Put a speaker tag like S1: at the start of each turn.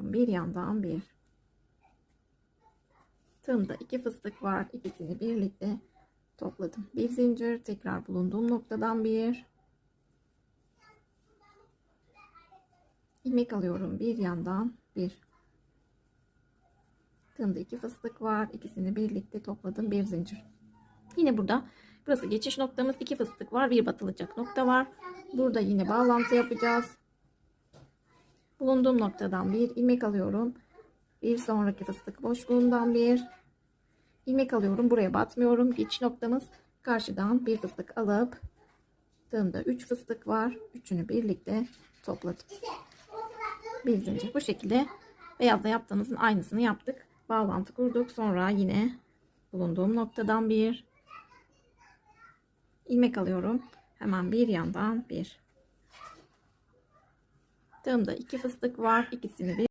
S1: bir yandan bir. Tığımda iki fıstık var. İkisini birlikte topladım. Bir zincir tekrar bulunduğum noktadan bir. İlmek alıyorum. Bir yandan bir. Tığımda iki fıstık var. İkisini birlikte topladım. Bir zincir. Yine burada burası geçiş noktamız. İki fıstık var. Bir batılacak nokta var. Burada yine bağlantı yapacağız bulunduğum noktadan bir ilmek alıyorum. Bir sonraki fıstık boşluğundan bir ilmek alıyorum. Buraya batmıyorum. Geçiş noktamız karşıdan bir fıstık alıp tığımda 3 fıstık var. Üçünü birlikte topladım bir zincir bu şekilde beyazda yaptığımızın aynısını yaptık. Bağlantı kurduk. Sonra yine bulunduğum noktadan bir ilmek alıyorum. Hemen bir yandan bir tığımda iki fıstık var ikisini bir